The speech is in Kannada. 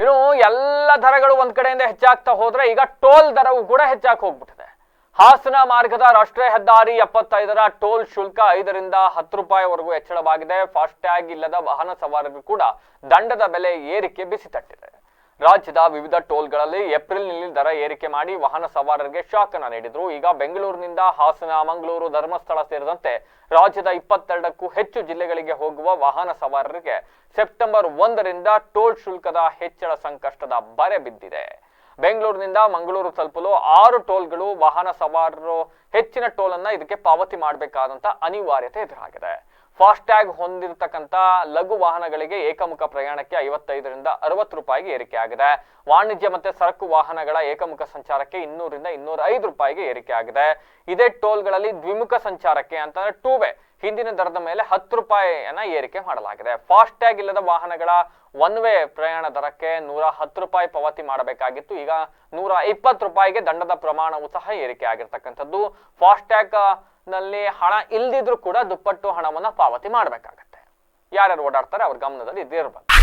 ಇನ್ನು ಎಲ್ಲ ದರಗಳು ಒಂದ್ ಕಡೆಯಿಂದ ಹೆಚ್ಚಾಗ್ತಾ ಹೋದ್ರೆ ಈಗ ಟೋಲ್ ದರವು ಕೂಡ ಹೆಚ್ಚಾಗಿ ಹೋಗ್ಬಿಟ್ಟಿದೆ. ಹಾಸನ ಮಾರ್ಗದ ರಾಷ್ಟ್ರೀಯ ಹೆದ್ದಾರಿ ಎಪ್ಪತ್ತೈದರ ಟೋಲ್ ಶುಲ್ಕ ಐದರಿಂದ ಹತ್ತು ರೂಪಾಯಿವರೆಗೂ ಹೆಚ್ಚಳವಾಗಿದೆ. ಫಾಸ್ಟ್ಯಾಗ್ ಇಲ್ಲದ ವಾಹನ ಸವಾರರು ಕೂಡ ದಂಡದ ಬೆಲೆ ಏರಿಕೆ ಬಿಸಿ ತಟ್ಟಿದೆ. ರಾಜ್ಯದ ವಿವಿಧ ಟೋಲ್ಗಳಲ್ಲಿ ಏಪ್ರಿಲ್ನಲ್ಲಿ ದರ ಏರಿಕೆ ಮಾಡಿ ವಾಹನ ಸವಾರರಿಗೆ ಶಾಕ್ ನೀಡಿದ್ರು. ಈಗ ಬೆಂಗಳೂರಿನಿಂದ ಹಾಸನ, ಮಂಗಳೂರು ಧರ್ಮಸ್ಥಳ ಸೇರಿದಂತೆ ರಾಜ್ಯದ ಇಪ್ಪತ್ತೆರಡಕ್ಕೂ ಹೆಚ್ಚು ಜಿಲ್ಲೆಗಳಿಗೆ ಹೋಗುವ ವಾಹನ ಸವಾರರಿಗೆ ಸೆಪ್ಟೆಂಬರ್ ಒಂದರಿಂದ ಟೋಲ್ ಶುಲ್ಕದ ಹೆಚ್ಚಳ ಸಂಕಷ್ಟದ ಬರೆ ಬಿದ್ದಿದೆ. ಬೆಂಗಳೂರಿನಿಂದ ಮಂಗಳೂರು ತಲುಪಲು ಆರು ಟೋಲ್ಗಳು ವಾಹನ ಸವಾರರು ಹೆಚ್ಚಿನ ಟೋಲ್ ಅನ್ನ ಇದಕ್ಕೆ ಪಾವತಿ ಮಾಡಬೇಕಾದಂತ ಅನಿವಾರ್ಯತೆ ಎದುರಾಗಿದೆ. ಫಾಸ್ಟ್ಯಾಗ್ ಹೊಂದಿರತಕ್ಕಂತ ಲಘು ವಾಹನಗಳಿಗೆ ಏಕಮುಖ ಪ್ರಯಾಣಕ್ಕೆ ಐವತ್ತೈದರಿಂದ ಅರವತ್ತು ರೂಪಾಯಿಗೆ ಏರಿಕೆ ಆಗಿದೆ. ವಾಣಿಜ್ಯ ಮತ್ತೆ ಸರಕು ವಾಹನಗಳ ಏಕಮುಖ ಸಂಚಾರಕ್ಕೆ ಇನ್ನೂರಿಂದ ಇನ್ನೂರ ಐದು ರೂಪಾಯಿಗೆ ಏರಿಕೆ ಆಗಿದೆ. ಇದೇ ಟೋಲ್ಗಳಲ್ಲಿ ದ್ವಿಮುಖ ಸಂಚಾರಕ್ಕೆ ಅಂತಂದ್ರೆ ಟೂ ವೇ ಹಿಂದಿನ ದರದ ಮೇಲೆ ಹತ್ತು ರೂಪಾಯಿಯನ್ನ ಏರಿಕೆ ಮಾಡಲಾಗಿದೆ. ಫಾಸ್ಟ್ಯಾಗ್ ಇಲ್ಲದ ವಾಹನಗಳ ಒನ್ ವೇ ಪ್ರಯಾಣ ದರಕ್ಕೆ ನೂರ ಹತ್ತು ರೂಪಾಯಿ ಪಾವತಿ ಮಾಡಬೇಕಾಗಿತ್ತು. ಈಗ ನೂರ ಇಪ್ಪತ್ತು ರೂಪಾಯಿಗೆ ದಂಡದ ಪ್ರಮಾಣವು ಸಹ ಏರಿಕೆ ಆಗಿರ್ತಕ್ಕಂಥದ್ದು. ಫಾಸ್ಟ್ಯಾಗ್ ನಲ್ಲಿ ಹಣ ಇಲ್ದಿದ್ರು ಕೂಡ ದುಪ್ಪಟ್ಟು ಹಣವನ್ನ ಪಾವತಿ ಮಾಡಬೇಕಾಗತ್ತೆ. ಯಾರ್ಯಾರು ಓಡಾಡ್ತಾರೆ ಅವ್ರ ಗಮನದಲ್ಲಿ ಇದ್ದೇ